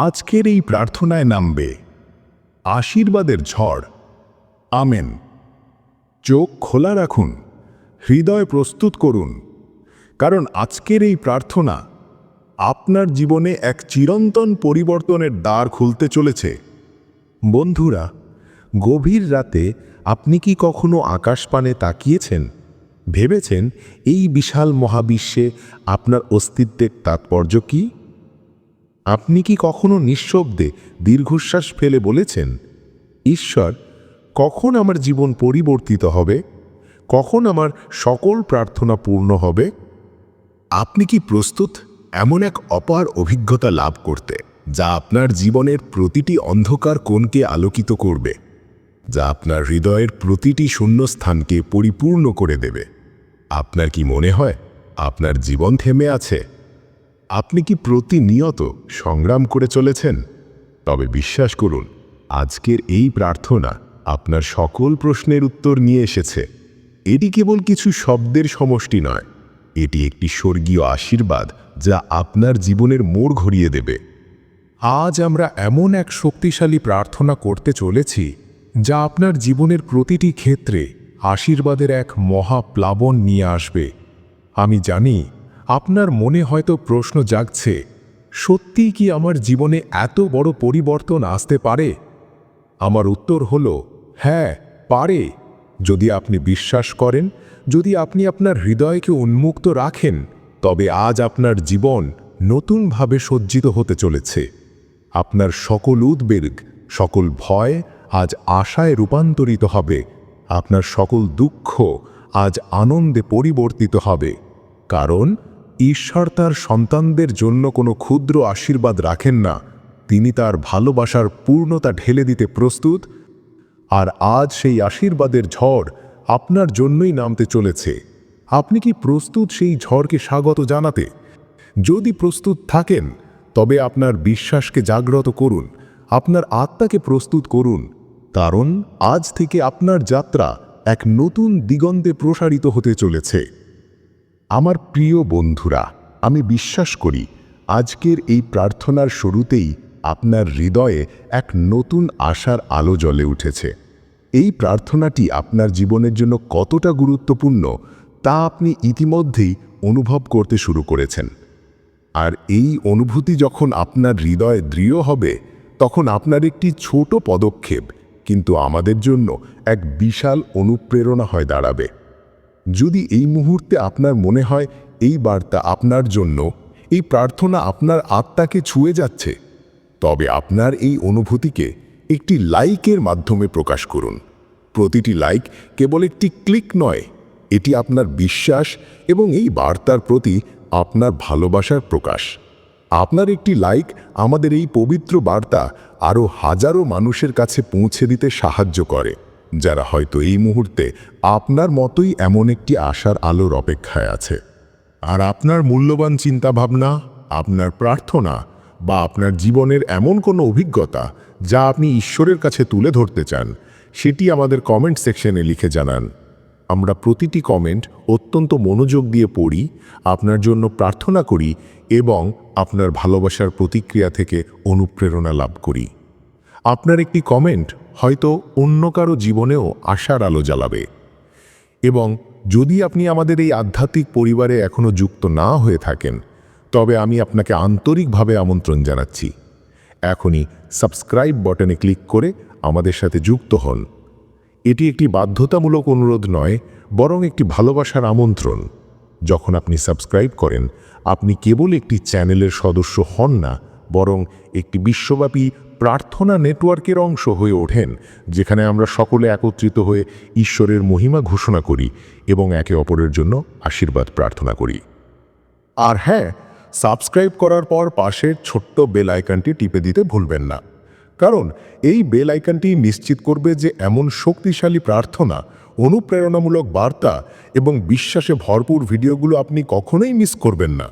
আজকের এই প্রার্থনায় নামবে। আশীর্বাদের ঝড়। আমেন। চোখ খোলা রাখুন। হৃদয় প্রস্তুত করুন। কারণ আজকের এই প্রার্থনা আপনার জীবনে এক চিরন্তন পরিবর্তনের দ্বার খুলতে চলেছে। বন্ধুরা, গভীর রাতে আপনি কি কখনো আকাশপানে তাকিয়েছেন? ভেবেছেন এই বিশাল মহাবিশ্বে আপনার অস্তিত্বের তাৎপর্য কি? আপনি কি কখনো নিঃশব্দে দীর্ঘশ্বাস ফেলে বলেছেন, ঈশ্বর, কখন আমার জীবন পরিবর্তিত হবে? কখন আমার সকল প্রার্থনা পূর্ণ হবে? আপনি কি প্রস্তুত এমন এক অপার অভিজ্ঞতা লাভ করতে, যা আপনার জীবনের প্রতিটি অন্ধকার কোণকে আলোকিত করবে, যা আপনার হৃদয়ের প্রতিটি শূন্যস্থানকে পরিপূর্ণ করে দেবে? আপনার কি মনে হয়, আপনার জীবন থেমে আছে? আপনি কি প্রতিনিয়ত সংগ্রাম করে চলেছেন? তবে বিশ্বাস করুন, আজকের এই প্রার্থনা আপনার সকল প্রশ্নের উত্তর নিয়ে এসেছে। এটি কেবল কিছু শব্দের সমষ্টি নয়, এটি একটি স্বর্গীয় আশীর্বাদ যা আপনার জীবনের মোড় ঘুরিয়ে দেবে। আজ আমরা এমন এক শক্তিশালী প্রার্থনা করতে চলেছি, যা আপনার জীবনের প্রতিটি ক্ষেত্রে আশীর্বাদের এক মহাপ্লাবন নিয়ে আসবে। আমি জানি আপনার মনে হয়তো প্রশ্ন জাগছে, সত্যিই কি আমার জীবনে এত বড় পরিবর্তন আসতে পারে? আমার উত্তর হল হ্যাঁ পারে। যদি আপনি বিশ্বাস করেন, যদি আপনি আপনার হৃদয়কে উন্মুক্ত রাখেন, তবে আজ আপনার জীবন নতুনভাবে সজ্জিত হতে চলেছে। আপনার সকল উদ্বেগ, সকল ভয় আজ আশায় রূপান্তরিত হবে। আপনার সকল দুঃখ আজ আনন্দে পরিবর্তিত হবে। কারণ ঈশ্বর তার সন্তানদের জন্য কোনো ক্ষুদ্র আশীর্বাদ রাখেন না। তিনি তার ভালোবাসার পূর্ণতা ঢেলে দিতে প্রস্তুত, আর আজ সেই আশীর্বাদের ঝড় আপনার জন্যই নামতে চলেছে। আপনি কি প্রস্তুত সেই ঝড়কে স্বাগত জানাতে? যদি প্রস্তুত থাকেন, তবে আপনার বিশ্বাসকে জাগ্রত করুন, আপনার আত্মাকে প্রস্তুত করুন, কারণ আজ থেকে আপনার যাত্রা এক নতুন দিগন্তে প্রসারিত হতে চলেছে। আমার প্রিয় বন্ধুরা, আমি বিশ্বাস করি আজকের এই প্রার্থনার শুরুতেই আপনার হৃদয়ে এক নতুন আশার আলো জ্বলে উঠেছে। এই প্রার্থনাটি আপনার জীবনের জন্য কতটা গুরুত্বপূর্ণ তা আপনি ইতিমধ্যেই অনুভব করতে শুরু করেছেন। আর এই অনুভূতি যখন আপনার হৃদয়ে দৃঢ় হবে, তখন আপনার একটি ছোট পদক্ষেপ কিন্তু আমাদের জন্য এক বিশাল অনুপ্রেরণা হয়ে দাঁড়াবে। যদি এই মুহূর্তে আপনার মনে হয় এই বার্তা আপনার জন্য, এই প্রার্থনা আপনার আত্মাকে ছুঁয়ে যাচ্ছে, তবে আপনার এই অনুভূতিকে একটি লাইকের মাধ্যমে প্রকাশ করুন। প্রতিটি লাইক কেবল একটি ক্লিক নয়, এটি আপনার বিশ্বাস এবং এই বার্তার প্রতি আপনার ভালোবাসার প্রকাশ। আপনার একটি লাইক আমাদের এই পবিত্র বার্তা আরও হাজারো মানুষের কাছে পৌঁছে দিতে সাহায্য করে। যারা হয়তো এই মুহূর্তে আপনার মতোই এমন একটি আশার আলোর অপেক্ষায় আছে। আর আপনার মূল্যবান চিন্তাভাবনা, আপনার প্রার্থনা বা আপনার জীবনের এমন কোনো অভিজ্ঞতা যা আপনি ঈশ্বরের কাছে তুলে ধরতে চান, সেটি আমাদের কমেন্ট সেকশনে লিখে জানান। আমরা প্রতিটি কমেন্ট অত্যন্ত মনোযোগ দিয়ে পড়ি, আপনার জন্য প্রার্থনা করি এবং আপনার ভালোবাসার প্রতিক্রিয়া থেকে অনুপ্রেরণা লাভ করি। আপনার একটি কমেন্ট হয়তো অন্য কারও জীবনেও আশার আলো জ্বালাবে। এবং যদি আপনি আমাদের এই আধ্যাত্মিক পরিবারে এখনও যুক্ত না হয়ে থাকেন, তবে আমি আপনাকে আন্তরিকভাবে আমন্ত্রণ জানাচ্ছি। এখনই সাবস্ক্রাইব বাটনে ক্লিক করে আমাদের সাথে যুক্ত হন। এটি একটি বাধ্যতামূলক অনুরোধ নয়, বরং একটি ভালোবাসার আমন্ত্রণ। যখন আপনি সাবস্ক্রাইব করেন, আপনি কেবল একটি চ্যানেলের সদস্য হন না, বরং একটি বিশ্বব্যাপী প্রার্থনা নেটওয়ার্কের অংশ হয়ে ওঠেন, যেখানে আমরা সকলে একত্রিত হয়ে ঈশ্বরের মহিমা ঘোষণা করি এবং একে অপরের জন্য আশীর্বাদ প্রার্থনা করি। আর হ্যাঁ সাবস্ক্রাইব করার পর পাশের ছোট্ট বেল আইকনটি টিপে দিতে ভুলবেন না। কারণ এই বেল আইকনটি নিশ্চিত করবে যে এমন শক্তিশালী প্রার্থনা, অনুপ্রেরণামূলক বার্তা এবং বিশ্বাসে ভরপুর ভিডিওগুলো আপনি কখনোই মিস করবেন না।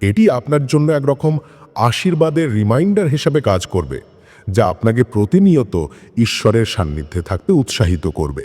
এটি আপনার জন্য একরকম আশীর্বাদের রিমাইন্ডার হিসাবে কাজ করবে। যা আপনাকে প্রতিনিয়ত ঈশ্বরের সান্নিধ্যে থাকতে উৎসাহিত করবে।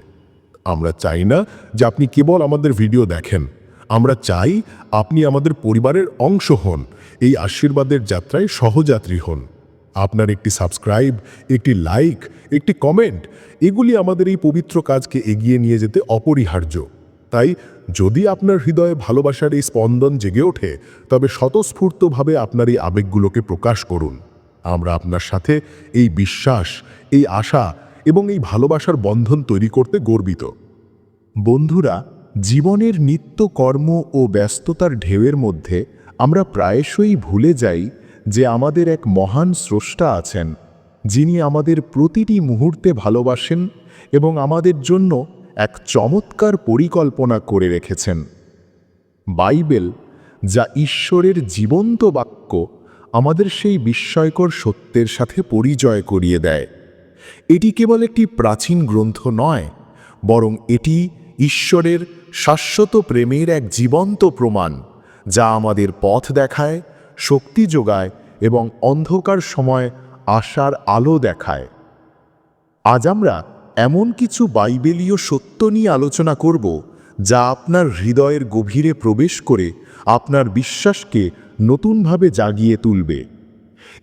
আমরা চাই না যে আপনি কেবল আমাদের ভিডিও দেখেন। আমরা চাই আপনি আমাদের পরিবারের অংশ হন, এই আশীর্বাদের যাত্রায় সহযাত্রী হন। আপনার একটি সাবস্ক্রাইব, একটি লাইক, একটি কমেন্ট, এগুলি আমাদের এই পবিত্র কাজকে এগিয়ে নিয়ে যেতে অপরিহার্য। তাই যদি আপনার হৃদয়ে ভালোবাসার এই স্পন্দন জেগে ওঠে, তবে স্বতঃস্ফূর্তভাবে আপনার এই আবেগগুলোকে প্রকাশ করুন। আমরা আপনার সাথে এই বিশ্বাস, এই আশা এবং এই ভালোবাসার বন্ধন তৈরি করতে গর্বিত। বন্ধুরা, জীবনের নিত্য কর্ম ও ব্যস্ততার ঢেউয়ের মধ্যে আমরা প্রায়শই ভুলে যাই যে আমাদের এক মহান স্রষ্টা আছেন, যিনি আমাদের প্রতিটি মুহূর্তে ভালোবাসেন এবং আমাদের জন্য এক চমৎকার পরিকল্পনা করে রেখেছেন। বাইবেল, যা ঈশ্বরের জীবন্ত বাক্য আমাদের সেই বিস্ময়কর সত্যের সাথে পরিচয় করিয়ে দেয়। এটি কেবল একটি প্রাচীন গ্রন্থ নয়, বরং এটি ঈশ্বরের শাশ্বত প্রেমের এক জীবন্ত প্রমাণ, যা আমাদের পথ দেখায়, শক্তি যোগায় এবং অন্ধকার সময় আশার আলো দেখায়। আজ আমরা এমন কিছু বাইবেলীয় সত্য নিয়ে আলোচনা করব, যা আপনার হৃদয়ের গভীরে প্রবেশ করে আপনার বিশ্বাসকে নতুনভাবে জাগিয়ে তুলবে।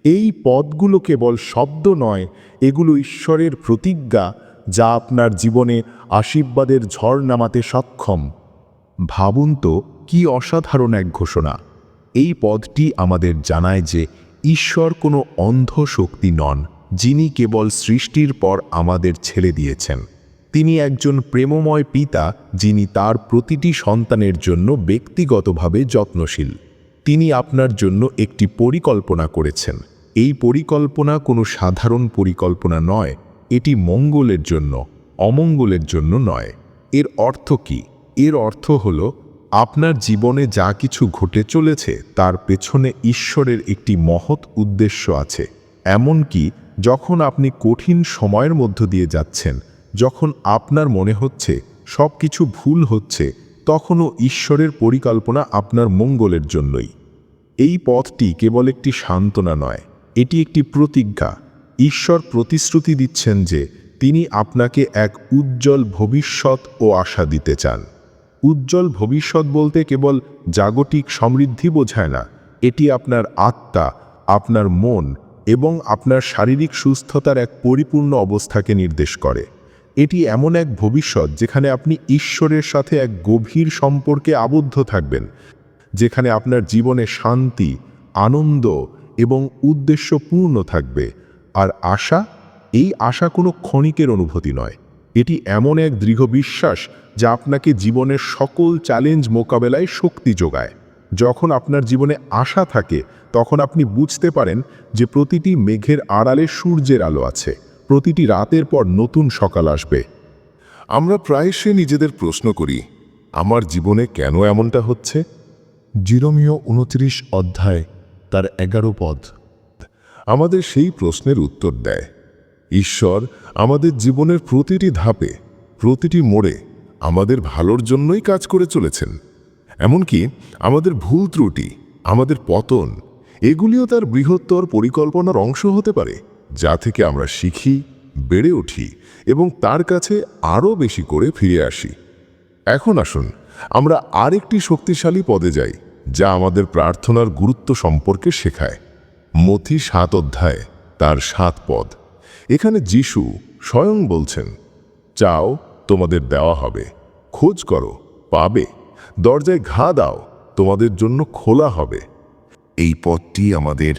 এই পদগুলো কেবল শব্দ নয়, এগুলো ঈশ্বরের প্রতিজ্ঞা যা আপনার জীবনে আশীর্বাদের ঝড় নামাতে সক্ষম। ভাবুন তো, কি অসাধারণ এক ঘোষণা। এই পদটি আমাদের জানায় যে ঈশ্বর কোনো অন্ধ শক্তি নন, যিনি কেবল সৃষ্টির পর আমাদের ছেড়ে দিয়েছেন। তিনি একজন প্রেমময় পিতা, যিনি তার প্রতিটি সন্তানের জন্য ব্যক্তিগতভাবে যত্নশীল। তিনি আপনার জন্য একটি পরিকল্পনা করেছেন। এই পরিকল্পনা কোনো সাধারণ পরিকল্পনা নয়, এটি মঙ্গলের জন্য, অমঙ্গলের জন্য নয়। এর অর্থ কি? এর অর্থ হল, আপনার জীবনে যা কিছু ঘটে চলেছে, তার পেছনে ঈশ্বরের একটি মহৎ উদ্দেশ্য আছে। এমনকি, যখন আপনি কঠিন সময়ের মধ্য দিয়ে যাচ্ছেন, যখন আপনার মনে হচ্ছে সব কিছু ভুল হচ্ছে তখনও ঈশ্বরের পরিকল্পনা আপনার মঙ্গলের জন্যই। এই পথটি কেবল একটি সান্ত্বনা নয়, এটি একটি প্রতিজ্ঞা। ঈশ্বর প্রতিশ্রুতি দিচ্ছেন যে তিনি আপনাকে এক উজ্জ্বল ভবিষ্যৎ ও আশা দিতে চান। উজ্জ্বল ভবিষ্যৎ বলতে কেবল জাগতিক সমৃদ্ধি বোঝায় না, এটি আপনার আত্মা, আপনার মন এবং আপনার শারীরিক সুস্থতার এক পরিপূর্ণ অবস্থাকে নির্দেশ করে। এটি এমন এক ভবিষ্যৎ যেখানে আপনি ঈশ্বরের সাথে এক গভীর সম্পর্কে আবদ্ধ থাকবেন, যেখানে আপনার জীবনে শান্তি, আনন্দ এবং উদ্দেশ্য পূর্ণ থাকবে। আর আশা, এই আশা কোনো ক্ষণিকের অনুভূতি নয়। এটি এমন এক দৃঢ় বিশ্বাস যা আপনাকে জীবনের সকল চ্যালেঞ্জ মোকাবেলায় শক্তি যোগায়। যখন আপনার জীবনে আশা থাকে, তখন আপনি বুঝতে পারেন যে প্রতিটি মেঘের আড়ালে সূর্যের আলো আছে। প্রতিটি রাতের পর নতুন সকাল আসবে। আমরা প্রায়শই নিজেদের প্রশ্ন করি, আমার জীবনে কেন এমনটা হচ্ছে? জিরোমীয় উনত্রিশ অধ্যায়, তার এগারো পদ। আমাদের সেই প্রশ্নের উত্তর দেয়, ঈশ্বর আমাদের জীবনের প্রতিটি ধাপে, প্রতিটি মোড়ে আমাদের ভালোর জন্যই কাজ করে চলেছেন। এমনকি আমাদের ভুল ত্রুটি, আমাদের পতন, এগুলিও তার বৃহত্তর পরিকল্পনার অংশ হতে পারে। যা থেকে আমরা শিখি, বেড়ে উঠি এবং তার কাছে আরও বেশি করে ফিরে আসি। এখন আসুন, আমরা আরেকটি শক্তিশালী পদে যাই, যা আমাদের প্রার্থনার গুরুত্ব সম্পর্কে শেখায়। মথি সাত অধ্যায়, তার সাত পদ। এখানে যিশু স্বয়ং বলছেন, চাও, তোমাদের দেওয়া হবে। খোঁজ করো, পাবে। দরজায় ঘা দাও, তোমাদের জন্য খোলা হবে। এই পথটি আমাদের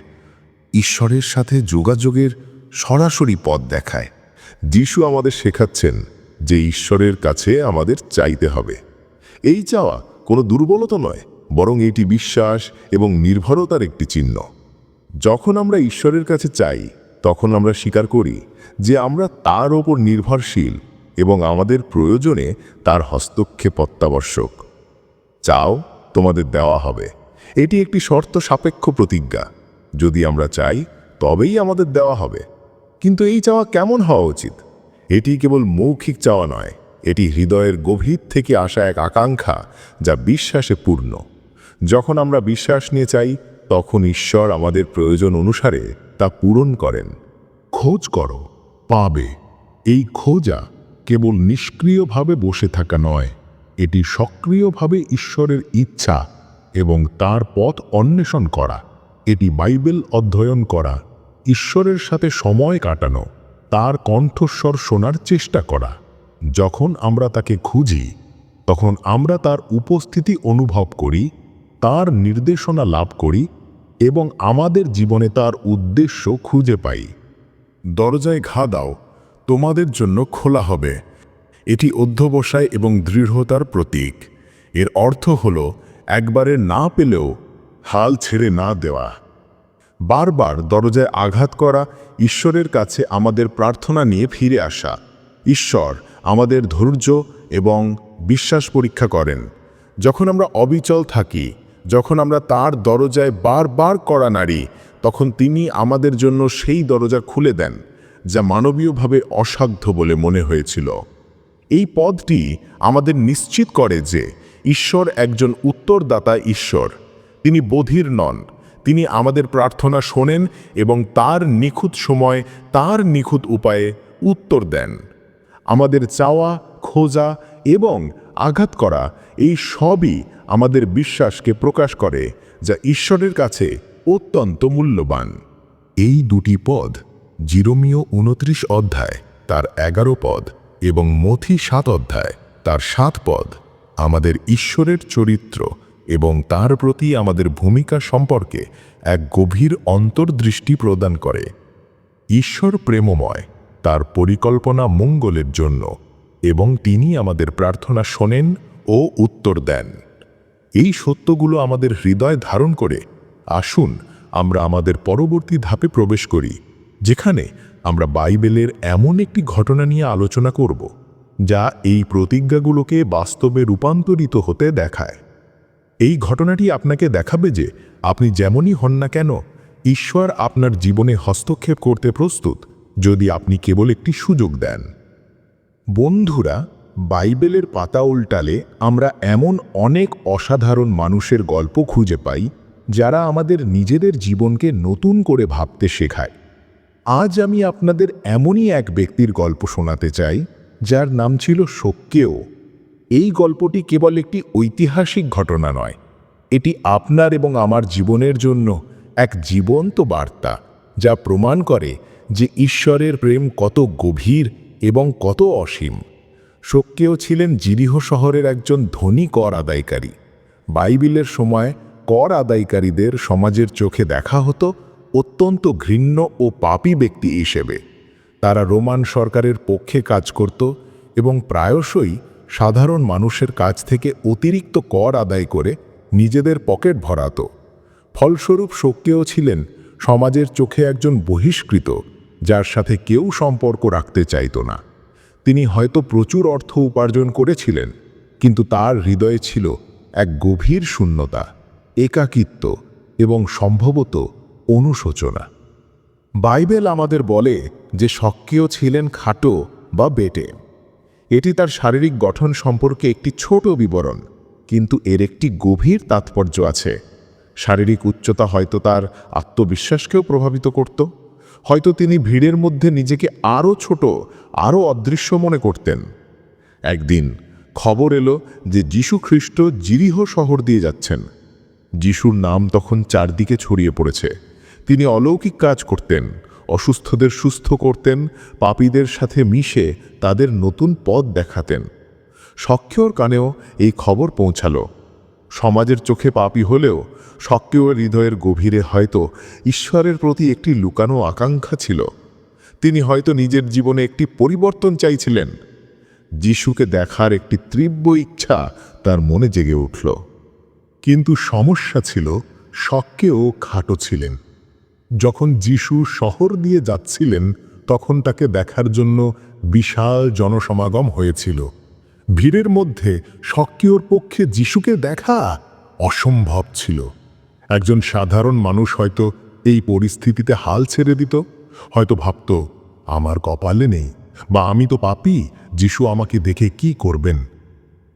ঈশ্বরের সাথে যোগাযোগের সরাসরি পথ দেখায়। যিশু আমাদের শেখাচ্ছেন যে ঈশ্বরের কাছে আমাদের চাইতে হবে। এই চাওয়া কোনো দুর্বলতা নয়, বরং এটি বিশ্বাস এবং নির্ভরতার একটি চিহ্ন। যখন আমরা ঈশ্বরের কাছে চাই, তখন আমরা স্বীকার করি যে আমরা তার ওপর নির্ভরশীল এবং আমাদের প্রয়োজনে তার হস্তক্ষেপ অত্যাবশ্যক। চাও, তোমাদের দেওয়া হবে। এটি একটি শর্ত সাপেক্ষ প্রতিজ্ঞা। যদি আমরা চাই, তবেই আমাদের দেওয়া হবে। কিন্তু এই চাওয়া কেমন হওয়া উচিত? এটি কেবল মৌখিক চাওয়া নয়, এটি হৃদয়ের গভীর থেকে আসা এক আকাঙ্ক্ষা যা বিশ্বাসে পূর্ণ। যখন আমরা বিশ্বাস নিয়ে চাই, তখন ঈশ্বর আমাদের প্রয়োজন অনুসারে তা পূরণ করেন। খোঁজ করো, পাবে। এই খোঁজা কেবল নিষ্ক্রিয়ভাবে বসে থাকা নয়, এটি সক্রিয়ভাবে ঈশ্বরের ইচ্ছা এবং তার পথ অন্বেষণ করা। এটি বাইবেল অধ্যয়ন করা ঈশ্বরের সাথে সময় কাটানো, তার কণ্ঠস্বর শোনার চেষ্টা করা। যখন আমরা তাকে খুঁজি, তখন আমরা তার উপস্থিতি অনুভব করি, তার নির্দেশনা লাভ করি এবং আমাদের জীবনে তার উদ্দেশ্য খুঁজে পাই। দরজায় ঘা দাও, তোমাদের জন্য খোলা হবে। এটি অধ্যবসায় এবং দৃঢ়তার প্রতীক। এর অর্থ হল, একবারে না পেলেও হাল ছেড়ে না দেওয়া। বারবার দরজায় আঘাত করা ঈশ্বরের কাছে আমাদের প্রার্থনা নিয়ে ফিরে আসা। ঈশ্বর আমাদের ধৈর্য এবং বিশ্বাস পরীক্ষা করেন। যখন আমরা অবিচল থাকি, যখন আমরা তার দরজায় বারবার করা নাড়ি, তখন তিনি আমাদের জন্য সেই দরজা খুলে দেন, যা মানবীয়ভাবে অসাধ্য বলে মনে হয়েছিল। এই পদটি আমাদের নিশ্চিত করে যে ঈশ্বর একজন উত্তরদাতা ঈশ্বর। তিনি বধির নন তিনি আমাদের প্রার্থনা শোনেন এবং তার নিখুঁত সময় তার নিখুঁত উপায়ে উত্তর দেন। আমাদের চাওয়া, খোঁজা এবং আঘাত করা এই সবই আমাদের বিশ্বাসকে প্রকাশ করে, যা ঈশ্বরের কাছে অত্যন্ত মূল্যবান। এই দুটি পদ জিরোমীয় উনত্রিশ অধ্যায়, তার এগারো পদ এবং মথি সাত অধ্যায়, তার সাত পদ আমাদের ঈশ্বরের চরিত্র এবং তার প্রতি আমাদের ভূমিকা সম্পর্কে এক গভীর অন্তর্দৃষ্টি প্রদান করে। ঈশ্বর প্রেমময়, তার পরিকল্পনা মঙ্গলের জন্য, এবং তিনি আমাদের প্রার্থনা শোনেন ও উত্তর দেন। এই সত্যগুলো আমাদের হৃদয় ধারণ করে, আসুন আমরা আমাদের পরবর্তী ধাপে প্রবেশ করি, যেখানে আমরা বাইবেলের এমন একটি ঘটনা নিয়ে আলোচনা করব, যা এই প্রতিজ্ঞাগুলোকে বাস্তবে রূপান্তরিত হতে দেখায়। এই ঘটনাটি আপনাকে দেখাবে যে আপনি যেমনই হন না কেন, ঈশ্বর আপনার জীবনে হস্তক্ষেপ করতে প্রস্তুত যদি আপনি কেবল একটি সুযোগ দেন। বন্ধুরা, বাইবেলের পাতা উল্টালে আমরা এমন অনেক অসাধারণ মানুষের গল্প খুঁজে পাই যারা আমাদের নিজেদের জীবনকে নতুন করে ভাবতে শেখায়। আজ আমি আপনাদের এমনই এক ব্যক্তির গল্প শোনাতে চাই যার নাম ছিল শোক্যেও এই গল্পটি কেবল একটি ঐতিহাসিক ঘটনা নয়। এটি আপনার এবং আমার জীবনের জন্য এক জীবন্ত বার্তা, যা প্রমাণ করে যে ঈশ্বরের প্রেম কত গভীর এবং কত অসীম। শোক্যেও ছিলেন জিরিহ শহরের একজন ধনী কর আদায়কারী। বাইবিলের সময় কর আদায়কারীদের সমাজের চোখে দেখা হতো অত্যন্ত ঘৃণ্য ও পাপী ব্যক্তি হিসেবে। তারা রোমান সরকারের পক্ষে কাজ করত এবং প্রায়শই সাধারণ মানুষের কাছ থেকে অতিরিক্ত কর আদায় করে নিজেদের পকেট ভরাতো। ফলস্বরূপ শোক্যেও ছিলেন সমাজের চোখে একজন বহিষ্কৃত, যার সাথে কেউ সম্পর্ক রাখতে চাইত না। তিনি হয়তো প্রচুর অর্থ উপার্জন করেছিলেন, কিন্তু তার হৃদয়ে ছিল এক গভীর শূন্যতা, একাকিত্ব এবং সম্ভবত অনুশোচনা। বাইবেল আমাদের বলে যে সক্রিয় ছিলেন খাটো বা বেটে। এটি তার শারীরিক গঠন সম্পর্কে একটি ছোট বিবরণ, কিন্তু এর একটি গভীর তাৎপর্য আছে। শারীরিক উচ্চতা হয়তো তার আত্মবিশ্বাসকেও প্রভাবিত করত। হয়তো তিনি ভিড়ের মধ্যে নিজেকে আরও ছোট, আরও অদৃশ্য মনে করতেন। একদিন খবর এলো যে যীশু খ্রিস্ট জিরিহ শহর দিয়ে যাচ্ছেন। যিশুর নাম তখন চারদিকে ছড়িয়ে পড়েছে। তিনি অলৌকিক কাজ করতেন। অসুস্থদের সুস্থ করতেন, পাপীদের সাথে মিশে তাদের নতুন পথ দেখাতেন। সক্রিয়র কানেও এই খবর পৌঁছালো। সমাজের চোখে পাপী হলেও সক্রিয় হৃদয়ের গভীরে হয়তো ঈশ্বরের প্রতি একটি লুকানো আকাঙ্ক্ষা ছিল। তিনি হয়তো নিজের জীবনে একটি পরিবর্তন চাইছিলেন। যিশুকে দেখার একটি তীব্র ইচ্ছা তার মনে জেগে উঠল। কিন্তু সমস্যা ছিল শক্কেও খাটো ছিলেন। যখন যিশু শহর দিয়ে যাচ্ছিলেন, তখন তাকে দেখার জন্য বিশাল জনসমাগম হয়েছিল। ভিড়ের মধ্যে সক্রিয়র পক্ষে যিশুকে দেখা অসম্ভব ছিল। একজন সাধারণ মানুষ হয়তো এই পরিস্থিতিতে হাল ছেড়ে দিত, হয়তো ভাবত, আমার কপালে নেই বা আমি তো পাপি, যিশু আমাকে দেখে কি করবেন?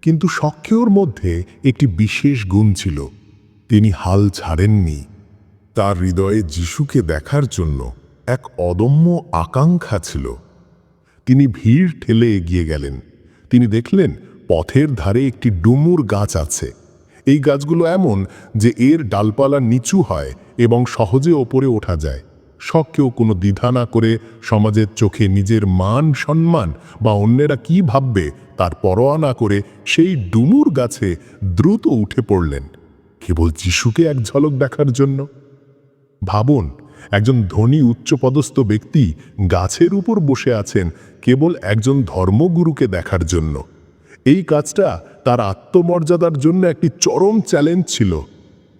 কিন্তু সক্রিয়র মধ্যে একটি বিশেষ গুণ ছিল। তিনি হাল ছাড়েননি। তার হৃদয়ে যিশুকে দেখার জন্য এক অদম্য আকাঙ্ক্ষা ছিল। তিনি ভিড় ঠেলে এগিয়ে গেলেন। তিনি দেখলেন, পথের ধারে একটি ডুমুর গাছ আছে। এই গাছগুলো এমন যে এর ডালপালা নিচু হয় এবং সহজে ওপরে ওঠা যায়। শখকেও কোনো দ্বিধা না করে সমাজের চোখে নিজের মান সম্মান বা অন্যেরা কি ভাববে তার পরোয়া না করে সেই ডুমুর গাছে দ্রুত উঠে পড়লেন। কেবল যিশুকে এক ঝলক দেখার জন্য। ভাবুন, একজন ধনী উচ্চপদস্থ ব্যক্তি গাছের উপর বসে আছেন কেবল একজন ধর্মগুরুকে দেখার জন্য। এই কাজটা তার আত্মমর্যাদার জন্য একটি চরম চ্যালেঞ্জ ছিল।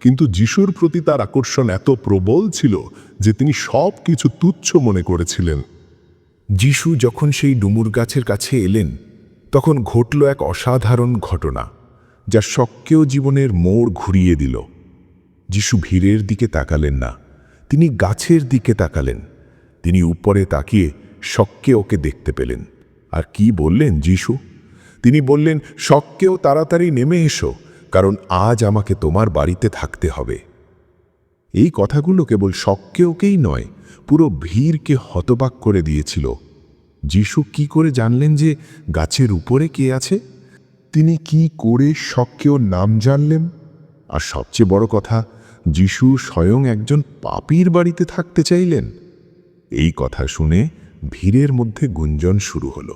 কিন্তু যিশুর প্রতি তার আকর্ষণ এত প্রবল ছিল যে তিনি সব কিছু তুচ্ছ মনে করেছিলেন। যিশু যখন সেই ডুমুর গাছের কাছে এলেন, তখন ঘটল এক অসাধারণ ঘটনা, যা শক্কেও জীবনের মোড় ঘুরিয়ে দিল। যিশু ভিড়ের দিকে তাকালেন না। তিনি গাছের দিকে তাকালেন। তিনি উপরে তাকিয়ে শক্কে ওকে দেখতে পেলেন। আর কি বললেন যিশু? তিনি বললেন শককেও তাড়াতাড়ি নেমে এসো, কারণ আজ আমাকে তোমার বাড়িতে থাকতে হবে। এই কথাগুলো কেবল শক্কেওকেই নয়, পুরো ভিড়কে হতবাক করে দিয়েছিল। যিশু কি করে জানলেন যে গাছের উপরে কে আছে? তিনি কি করে শক্কেও নাম জানলেন? আর সবচেয়ে বড় কথা যিশু স্বয়ং একজন পাপীর বাড়িতে থাকতে চাইলেন। এই কথা শুনে ভিড়ের মধ্যে গুঞ্জন শুরু হলো।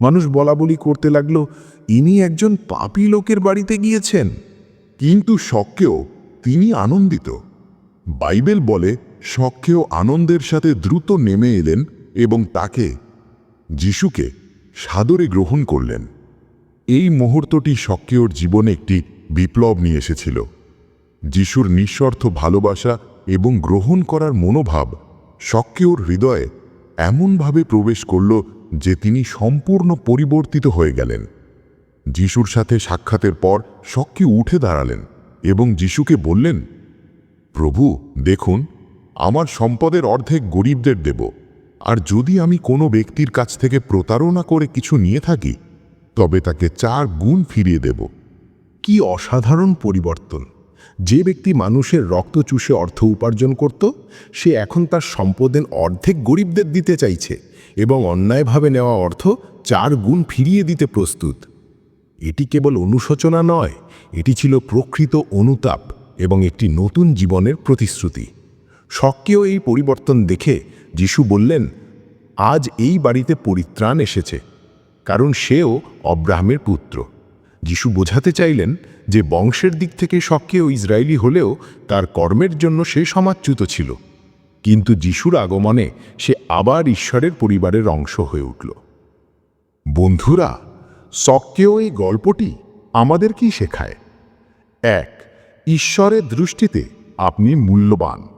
মানুষ বলাবলি করতে লাগল, ইনি একজন পাপী লোকের বাড়িতে গিয়েছেন। কিন্তু শখকেও তিনি আনন্দিত। বাইবেল বলে শখকেও আনন্দের সাথে দ্রুত নেমে এলেন এবং তাকে যিশুকে সাদরে গ্রহণ করলেন। এই মুহূর্তটি শক্কেওর জীবনে একটি বিপ্লব নিয়ে এসেছিল। যিশুর নিঃস্বার্থ ভালোবাসা এবং গ্রহণ করার মনোভাব শক্কেওর হৃদয়ে এমনভাবে প্রবেশ করল যে তিনি সম্পূর্ণ পরিবর্তিত হয়ে গেলেন। যিশুর সাথে সাক্ষাতের পর শক্কি উঠে দাঁড়ালেন এবং যিশুকে বললেন, প্রভু, দেখুন, আমার সম্পদের অর্ধেক গরিবদের দেব, আর যদি আমি কোনো ব্যক্তির কাছ থেকে প্রতারণা করে কিছু নিয়ে থাকি, তবে তাকে চার গুণ ফিরিয়ে দেব। কি অসাধারণ পরিবর্তন! যে ব্যক্তি মানুষের রক্ত চুষে অর্থ উপার্জন করত, সে এখন তার সম্পদের অর্ধেক গরিবদের দিতে চাইছে এবং অন্যায়ভাবে নেওয়া অর্থ চার গুণ ফিরিয়ে দিতে প্রস্তুত। এটি কেবল অনুশোচনা নয়, এটি ছিল প্রকৃত অনুতাপ এবং একটি নতুন জীবনের প্রতিশ্রুতি। শক্কেও এই পরিবর্তন দেখে যিশু বললেন, আজ এই বাড়িতে পরিত্রাণ এসেছে, কারণ সেও অব্রাহামের পুত্র। যিশু বোঝাতে চাইলেন যে বংশের দিক থেকে শক্কেও ইসরায়েলি হলেও তার কর্মের জন্য সে সমাচ্যুত ছিল। কিন্তু যিশুর আগমনে সে আবার ঈশ্বরের পরিবারের অংশ হয়ে উঠল। বন্ধুরা শক্কেও এই গল্পটি আমাদের কি শেখায়? এক, ঈশ্বরের দৃষ্টিতে আপনি মূল্যবান।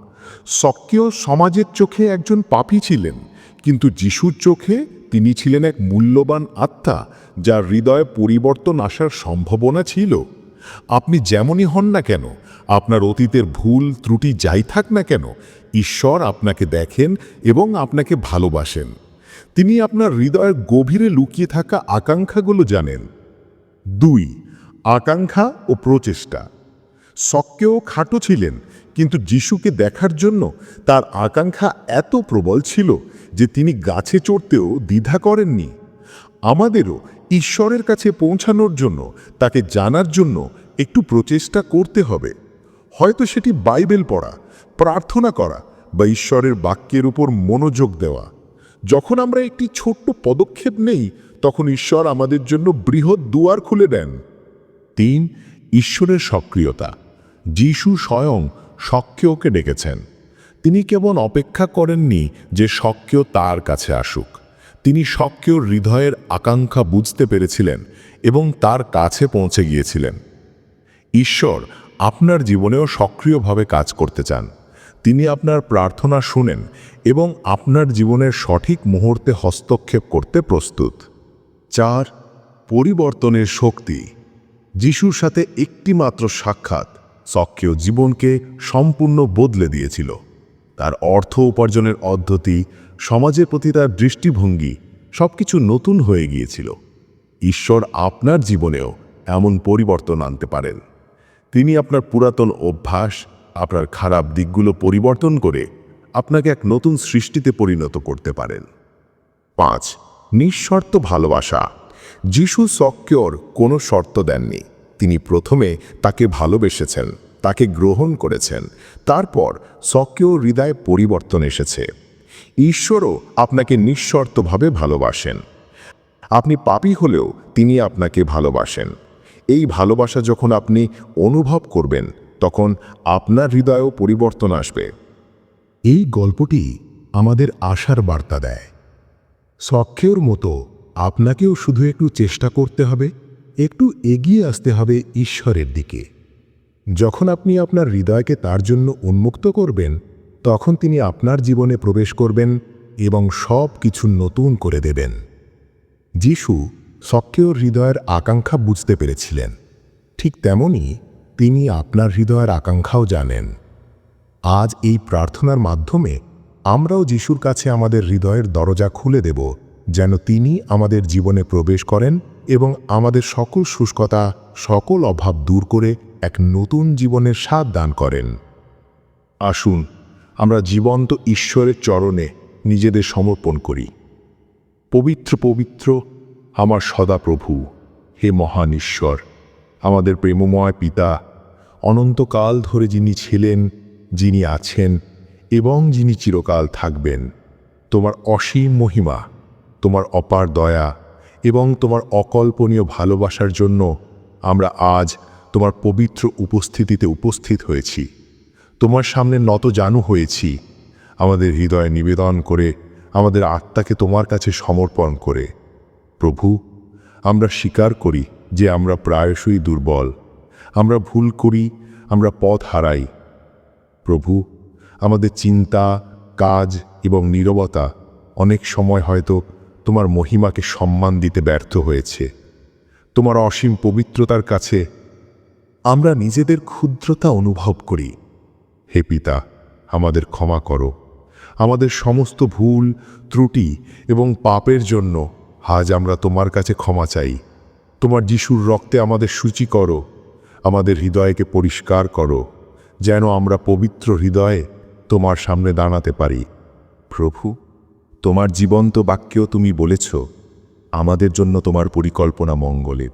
শক্কেও সমাজের চোখে একজন পাপী ছিলেন, কিন্তু যিশুর চোখে তিনি ছিলেন এক মূল্যবান আত্মা, যার হৃদয়ে পরিবর্তন আসার সম্ভাবনা ছিল। আপনি যেমনই হন না কেন, আপনার অতীতের ভুল, ত্রুটি যাই থাক না কেন, ঈশ্বর আপনাকে দেখেন এবং আপনাকে ভালোবাসেন। তিনি আপনার হৃদয়ের গভীরে লুকিয়ে থাকা আকাঙ্ক্ষাগুলো জানেন। দুই, আকাঙ্ক্ষা ও প্রচেষ্টা। শক্কেও খাটো ছিলেন, কিন্তু যিশুকে দেখার জন্য তার আকাঙ্ক্ষা এত প্রবল ছিল যে তিনি গাছে চড়তেও দ্বিধা করেননি। আমাদেরও ঈশ্বরের কাছে পৌঁছানোর জন্য, তাকে জানার জন্য একটু প্রচেষ্টা করতে হবে। হয়তো সেটি বাইবেল পড়া, প্রার্থনা করা বা ঈশ্বরের বাক্যের উপর মনোযোগ দেওয়া। যখন আমরা একটি ছোট্ট পদক্ষেপ নেই, তখন ঈশ্বর আমাদের জন্য বৃহৎ দুয়ার খুলে দেন। তিন, ঈশ্বরের সক্রিয়তা। যিশু স্বয়ং সক্রিয়কে ডেকেছেন। তিনি কেবল অপেক্ষা করেননি যে সক্রিয় তার কাছে আসুক। তিনি সক্রিয় হৃদয়ের আকাঙ্ক্ষা বুঝতে পেরেছিলেন এবং তার কাছে পৌঁছে গিয়েছিলেন। ঈশ্বর আপনার জীবনেও সক্রিয়ভাবে কাজ করতে চান। তিনি আপনার প্রার্থনা শুনেন এবং আপনার জীবনের সঠিক মুহূর্তে হস্তক্ষেপ করতে প্রস্তুত। চার, পরিবর্তনের শক্তি। যিশুর সাথে একটিমাত্র সাক্ষাৎ সক্রিয় জীবনকে সম্পূর্ণ বদলে দিয়েছিল। তার অর্থ উপার্জনের পদ্ধতি সমাজের প্রতি তার দৃষ্টিভঙ্গি সবকিছু নতুন হয়ে গিয়েছিল। ঈশ্বর আপনার জীবনেও এমন পরিবর্তন আনতে পারেন। তিনি আপনার পুরাতন অভ্যাস, আপনার খারাপ দিকগুলো পরিবর্তন করে আপনাকে এক নতুন সৃষ্টিতে পরিণত করতে পারেন। পাঁচ, নিঃশর্ত ভালোবাসা। যিশু সক্যর কোনো শর্ত দেননি। তিনি প্রথমে তাকে ভালোবেসেছেন। গ্রহণ করেছেন। তারপর সক্রিয় হৃদয়ে পরিবর্তন এসেছে। ঈশ্বরও আপনাকে নিঃশর্তভাবে ভালোবাসেন। আপনি পাপী হলেও তিনি আপনাকে ভালোবাসেন। এই ভালোবাসা যখন আপনি অনুভব করবেন, তখন আপনার হৃদয়েও পরিবর্তন আসবে। এই গল্পটি আমাদের আশার বার্তা দেয়। সক্ষের মতো আপনাকেও শুধু একটু চেষ্টা করতে হবে, একটু এগিয়ে আসতে হবে ঈশ্বরের দিকে। যখন আপনি আপনার হৃদয়কে তার জন্য উন্মুক্ত করবেন, তখন তিনি আপনার জীবনে প্রবেশ করবেন এবং সব কিছু নতুন করে দেবেন। যিশু সক্রিয় হৃদয়ের আকাঙ্ক্ষা বুঝতে পেরেছিলেন। ঠিক তেমনি তিনি আপনার হৃদয়ের আকাঙ্ক্ষাও জানেন। আজ এই প্রার্থনার মাধ্যমে আমরাও যিশুর কাছে আমাদের হৃদয়ের দরজা খুলে দেব, যেন তিনি আমাদের জীবনে প্রবেশ করেন এবং আমাদের সকল শুষ্কতা, সকল অভাব দূর করে এক নতুন জীবনের স্বাদ দান করেন। আসুন, আমরা জীবন্ত ঈশ্বরের চরণে নিজেদের সমর্পণ করি। পবিত্র পবিত্র আমার সদাপ্রভু, হে মহান ঈশ্বর, আমাদের প্রেমময় পিতা, অনন্তকাল ধরে যিনি ছিলেন, যিনি আছেন এবং যিনি চিরকাল থাকবেন, তোমার অসীম মহিমা, তোমার অপার দয়া এবং তোমার অকল্পনীয় ভালোবাসার জন্য আমরা আজ তোমার পবিত্র উপস্থিতিতে উপস্থিত হয়েছি। তোমার সামনে নত জানু হয়েছি। আমাদের হৃদয়ে নিবেদন করে, আমাদের আত্মাকে তোমার কাছে সমর্পণ করে। প্রভু, আমরা স্বীকার করি যে আমরা প্রায়শই দুর্বল। আমরা ভুল করি, আমরা পথ হারাই। প্রভু, আমাদের চিন্তা, কাজ এবং নীরবতা অনেক সময় হয়তো তোমার মহিমাকে সম্মান দিতে ব্যর্থ হয়েছে। তোমার অসীম পবিত্রতার কাছে আমরা নিজেদের ক্ষুদ্রতা অনুভব করি। হে পিতা, আমাদের ক্ষমা করো। আমাদের সমস্ত ভুল, ত্রুটি এবং পাপের জন্য আজ আমরা তোমার কাছে ক্ষমা চাই। তোমার যিশুর রক্তে আমাদের সূচি করো। আমাদের হৃদয়কে পরিষ্কার করো। যেন আমরা পবিত্র হৃদয়ে তোমার সামনে দাঁড়াতে পারি। প্রভু, তোমার জীবন্ত বাক্যেও তুমি বলেছ, আমাদের জন্য তোমার পরিকল্পনা মঙ্গলের।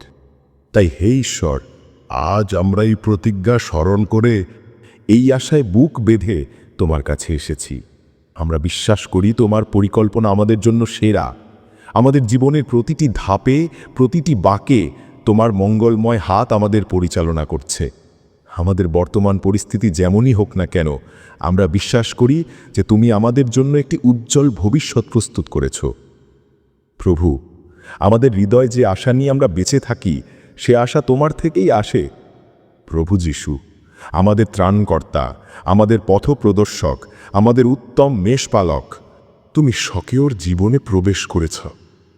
তাই হে ঈশ্বর আজ আমরা এই প্রতিজ্ঞা স্মরণ করে এই আশায় বুক বেঁধে তোমার কাছে এসেছি। আমরা বিশ্বাস করি তোমার পরিকল্পনা আমাদের জন্য সেরা। আমাদের জীবনের প্রতিটি ধাপে, প্রতিটি বাঁকে তোমার মঙ্গলময় হাত আমাদের পরিচালনা করছে। আমাদের বর্তমান পরিস্থিতি যেমনই হোক না কেন, আমরা বিশ্বাস করি যে তুমি আমাদের জন্য একটি উজ্জ্বল ভবিষ্যৎ প্রস্তুত করেছ। প্রভু, আমাদের হৃদয় যে আশা নিয়ে আমরা বেঁচে থাকি সে আশা তোমার থেকেই আসে। প্রভু যিশু, আমাদের ত্রাণকর্তা, আমাদের পথপ্রদর্শক, আমাদের উত্তম মেষপালক, তুমি স্বকীয়র জীবনে প্রবেশ করেছ।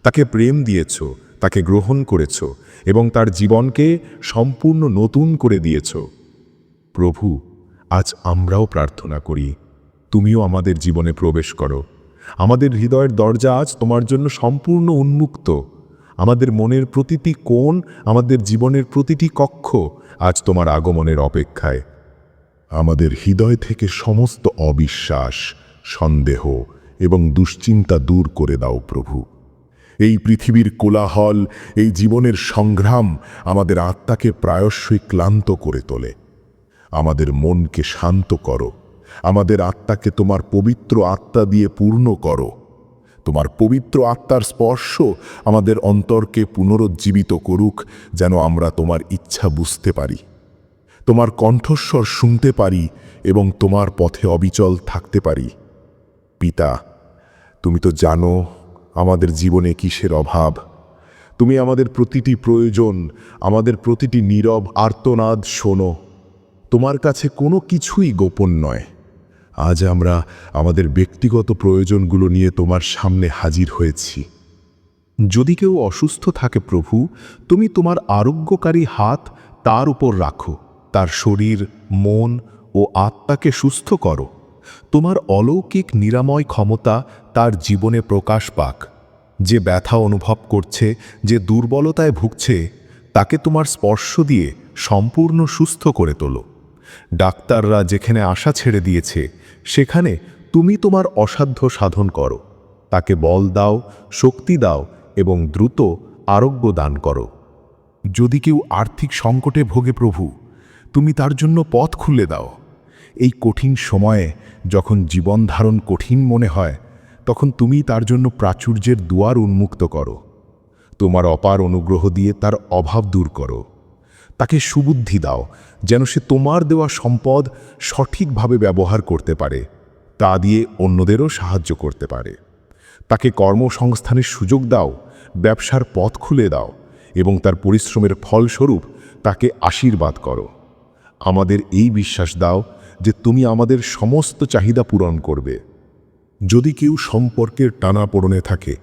তাকে প্রেম দিয়েছ, তাকে গ্রহণ করেছ এবং তার জীবনকে সম্পূর্ণ নতুন করে দিয়েছ। প্রভু, আজ আমরাও প্রার্থনা করি, তুমিও আমাদের জীবনে প্রবেশ করো। আমাদের হৃদয়ের দরজা আজ তোমার জন্য সম্পূর্ণ উন্মুক্ত। আমাদের মনের প্রতিটি কোণ, আমাদের জীবনের প্রতিটি কক্ষ আজ তোমার আগমনের অপেক্ষায়। আমাদের হৃদয় থেকে সমস্ত অবিশ্বাস, সন্দেহ এবং দুশ্চিন্তা দূর করে দাও প্রভু। এই পৃথিবীর কোলাহল, এই জীবনের সংগ্রাম আমাদের আত্মাকে প্রায়শই ক্লান্ত করে তোলে। আমাদের মনকে শান্ত করো। আমাদের আত্মাকে তোমার পবিত্র আত্মা দিয়ে পূর্ণ করো। তোমার পবিত্র আত্মার স্পর্শ আমাদের অন্তরকে পুনরুজ্জীবিত করুক, যেন আমরা তোমার ইচ্ছা বুঝতে পারি, তোমার কণ্ঠস্বর শুনতে পারি এবং তোমার পথে অবিচল থাকতে পারি। পিতা, তুমি তো জানো আমাদের জীবনে কিসের অভাব। তুমি আমাদের প্রতিটি প্রয়োজন, আমাদের প্রতিটি নীরব আর্তনাদ শোনো। তোমার কাছে কোনো কিছুই গোপন নয়। আজ আমরা আমাদের ব্যক্তিগত প্রয়োজনগুলো নিয়ে তোমার সামনে হাজির হয়েছি। যদি কেউ অসুস্থ থাকে প্রভু, তুমি তোমার আরোগ্যকারী হাত তার উপর রাখো, তার শরীর, মন ও আত্মাকে সুস্থ করো। তোমার অলৌকিক নিরাময় ক্ষমতা তার জীবনে প্রকাশ পাক। যে ব্যথা অনুভব করছে, যে দুর্বলতায় ভুগছে, তাকে তোমার স্পর্শ দিয়ে সম্পূর্ণ সুস্থ করে তোলো। ডাক্তাররা যেখানে আশা ছেড়ে দিয়েছে, সেখানে তুমি তোমার অসাধ্য সাধন করো। তাকে বল দাও, শক্তি দাও এবং দ্রুত আরোগ্য দান করো। যদি কেউ আর্থিক সংকটে ভোগে প্রভু, তুমি তার জন্য পথ খুলে দাও। এই কঠিন সময়ে যখন জীবন ধারণ কঠিন মনে হয়, তখন তুমি তার জন্য প্রাচুর্যের দুয়ার উন্মুক্ত করো। তোমার অপার অনুগ্রহ দিয়ে তার অভাব দূর করো। তাকে সুবুদ্ধি দাও, যেন সে তোমার দেওয়া সম্পদ সঠিকভাবে ব্যবহার করতে পারে, তা দিয়ে অন্যদেরও সাহায্য করতে পারে। তাকে কর্মসংস্থানের সুযোগ দাও, ব্যবসার পথ খুলে দাও এবং তার পরিশ্রমের ফলস্বরূপ তাকে আশীর্বাদ করো। আমাদের এই বিশ্বাস দাও যে তুমি আমাদের সমস্ত চাহিদা পূরণ করবে। যদি কেউ সম্পর্কের টানাপোড়নে থাকে,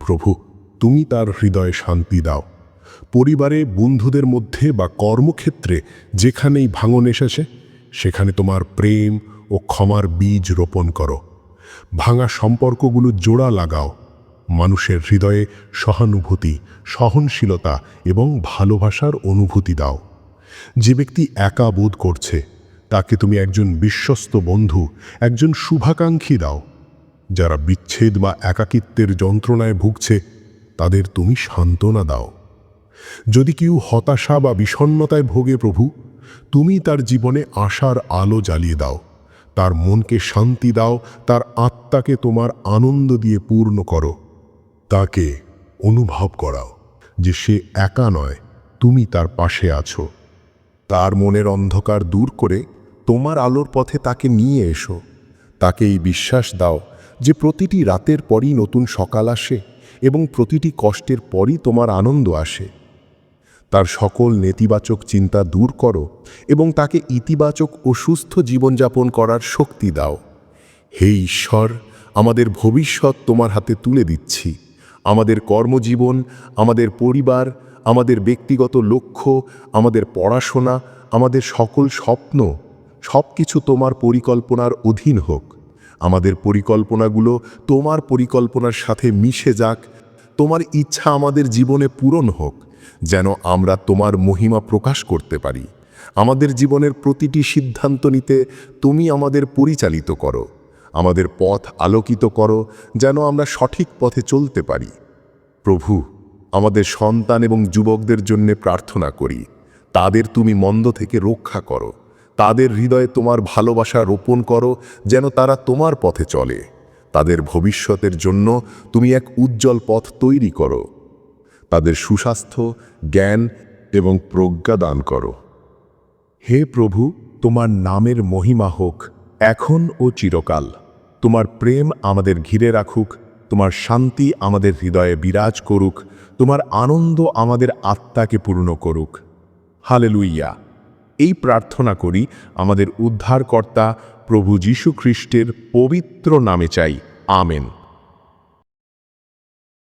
প্রভু, তুমি তার হৃদয়ে শান্তি দাও। পরিবারে, বন্ধুদের মধ্যে বা কর্মক্ষেত্রে যেখানেই ভাঙন এসেছে, সেখানে তোমার প্রেম ও ক্ষমার বীজ রোপণ করো। ভাঙা সম্পর্কগুলো জোড়া লাগাও। মানুষের হৃদয়ে সহানুভূতি, সহনশীলতা এবং ভালোবাসার অনুভূতি দাও। যে ব্যক্তি একা বোধ করছে, তাকে তুমি একজন বিশ্বস্ত বন্ধু, একজন শুভাকাঙ্ক্ষী দাও। যারা বিচ্ছেদ বা একাকিত্বের যন্ত্রণায় ভুগছে, তাদের তুমি সান্ত্বনা দাও। যদি কেউ হতাশা বা বিষণ্ণতায় ভোগে প্রভু, তুমি তার জীবনে আশার আলো জ্বালিয়ে দাও, তার মনকে শান্তি দাও, তার আত্মাকে তোমার আনন্দ দিয়ে পূর্ণ করো, তাকে অনুভব করাও যে সে একা নয়, তুমি তার পাশে আছো। তার মনের অন্ধকার দূর করে তোমার আলোর পথে তাকে নিয়ে এসো, তাকে এই বিশ্বাস দাও যে প্রতিটি রাতের পরই নতুন সকাল আসে এবং প্রতিটি কষ্টের পরই তোমার আনন্দ আসে। তার সকল নেতিবাচক চিন্তা দূর করো এবং তাকে ইতিবাচক ও সুস্থ জীবনযাপন করার শক্তি দাও। হে ঈশ্বর, আমাদের ভবিষ্যৎ তোমার হাতে তুলে দিচ্ছি। আমাদের কর্মজীবন, আমাদের পরিবার, আমাদের ব্যক্তিগত লক্ষ্য, আমাদের পড়াশোনা, আমাদের সকল স্বপ্ন সব কিছু তোমার পরিকল্পনার অধীন হোক। আমাদের পরিকল্পনাগুলো তোমার পরিকল্পনার সাথে মিশে যাক। তোমার ইচ্ছা আমাদের জীবনে পূরণ হোক। যেন আমরা তোমার মহিমা প্রকাশ করতে পারি। আমাদের জীবনের প্রতিটি সিদ্ধান্ত নিতে তুমি আমাদের পরিচালিত করো। আমাদের পথ আলোকিত করো, যেন আমরা সঠিক পথে চলতে পারি। প্রভু, আমাদের সন্তান এবং যুবকদের জন্য প্রার্থনা করি। তাদের তুমি মন্দ থেকে রক্ষা করো। তাদের হৃদয়ে তোমার ভালোবাসা রোপণ করো, যেন তারা তোমার পথে চলে। তাদের ভবিষ্যতের জন্য তুমি এক উজ্জ্বল পথ তৈরি করো। তাদের সুস্বাস্থ্য, জ্ঞান এবং প্রজ্ঞা দান করো। হে প্রভু, তোমার নামের মহিমা হোক, এখন ও চিরকাল। তোমার প্রেম আমাদের ঘিরে রাখুক, তোমার শান্তি আমাদের হৃদয়ে বিরাজ করুক, তোমার আনন্দ আমাদের আত্মাকে পূর্ণ করুক। হালেলুইয়া। এই প্রার্থনা করি, আমাদের উদ্ধারকর্তা প্রভু যীশু খ্রিস্টের পবিত্র নামে চাই। আমেন।